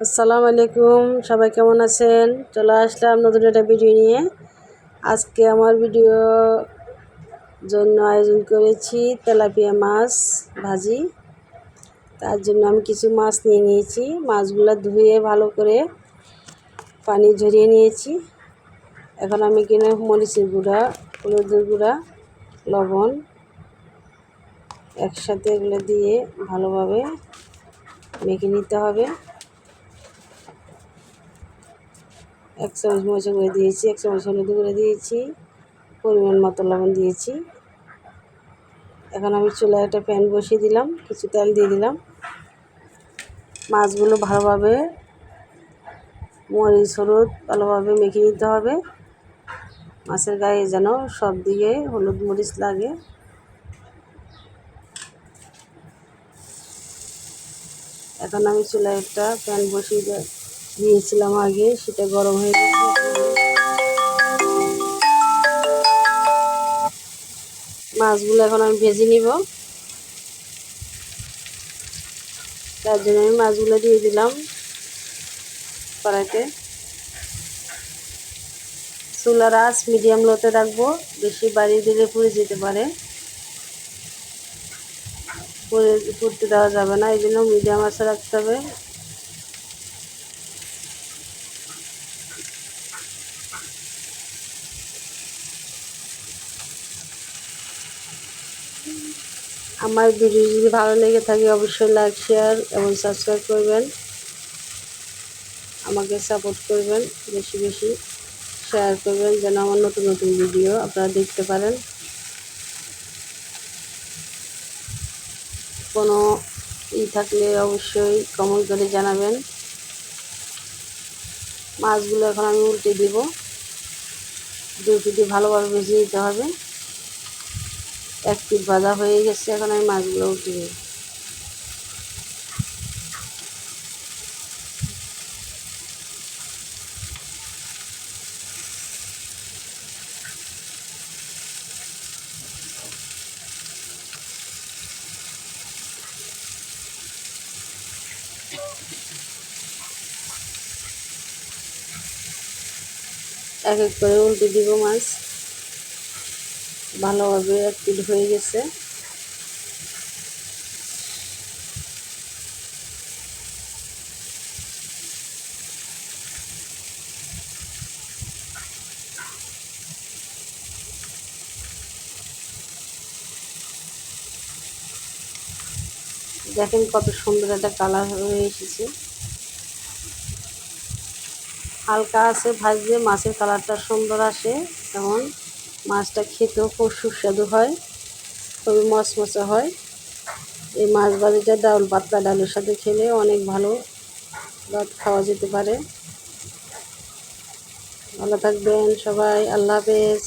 আসসালামু আলাইকুম, সবাই কেমন আছেন? চলে আসলাম নতুন একটা ভিডিও নিয়ে। আজকে আমার ভিডিও জন্য আয়োজন করেছি তেলাপিয়া মাছ ভাজি। তার জন্য আমি কিছু মাছ নিয়ে নিয়েছি। মাছগুলো ধুয়ে ভালো করে পানি ঝরিয়ে নিয়েছি। এখন আমি কিনে মরিচের গুঁড়া, হলুদের গুঁড়া, লবণ একসাথে এগুলো দিয়ে ভালোভাবে মেখে নিতে হবে। এক চামচ মরিচ করে দিয়েছি, এক চামচ হলুদ করে দিয়েছি, পরিমাণ মতো লবণ দিয়েছি। এখন আমি চুলায় একটা প্যান বসিয়ে দিলাম, কিছু তেল দিয়ে দিলাম। মাছগুলো ভালোভাবে মরিচ, হলুদ ভালোভাবে মেখে নিতে হবে। মাছের গায়ে যেন সব দিকে হলুদ মরিচ লাগে। এখন আমি চুলায় একটা প্যান বসিয়ে দিয়েছিলাম আগে, সেটা গরম হয়ে গেছে। মাছগুলো এখন আমি ভেজে নিব। তার জন্য আমি মাছগুলো দিয়ে দিলাম কড়াইতে। চুলার আঁচ মিডিয়াম লোতে রাখব, বেশি বাড়িয়ে দিলে পুড়ে যেতে পারে। পুড়ে পুড়তে দেওয়া যাবে না, এই জন্য মিডিয়াম আঁচে রাখতে হবে। আমার ভিডিও যদি ভালো লেগে থাকে, অবশ্যই লাইক শেয়ার এবং সাবস্ক্রাইব করবেন। আমাকে সাপোর্ট করবেন, বেশি বেশি শেয়ার করবেন, যেন আমার নতুন নতুন ভিডিও আপনারা দেখতে পারেন। কোনো ই থাকলে অবশ্যই কমেন্ট করে জানাবেন। মাছগুলো এখন আমি উল্টে দিব। দুটি ভালোভাবে ভেজে দিতে হবে। এক পিট ভাজা হয়ে গেছে, এখন আমি মাছগুলো উঠে দিই এক এক করে উল্টে দিব মাছ। ভালোভাবে পিট হয়ে গেছে। দেখেন কত সুন্দর একটা কালার হয়ে এসেছে। হালকা আছে, ভাজলে মাছের কালারটা সুন্দর আসে এবং মাছটা খেতেও খুব সুস্বাদু হয়, খুবই মচমচা হয়। এই মাছ ভাজিটা ডাল পাতলা ডালের সাথে খেলে অনেক ভালো ভাত খাওয়া যেতে পারে। ভালো থাকবেন সবাই, আল্লাহ হাফেজ।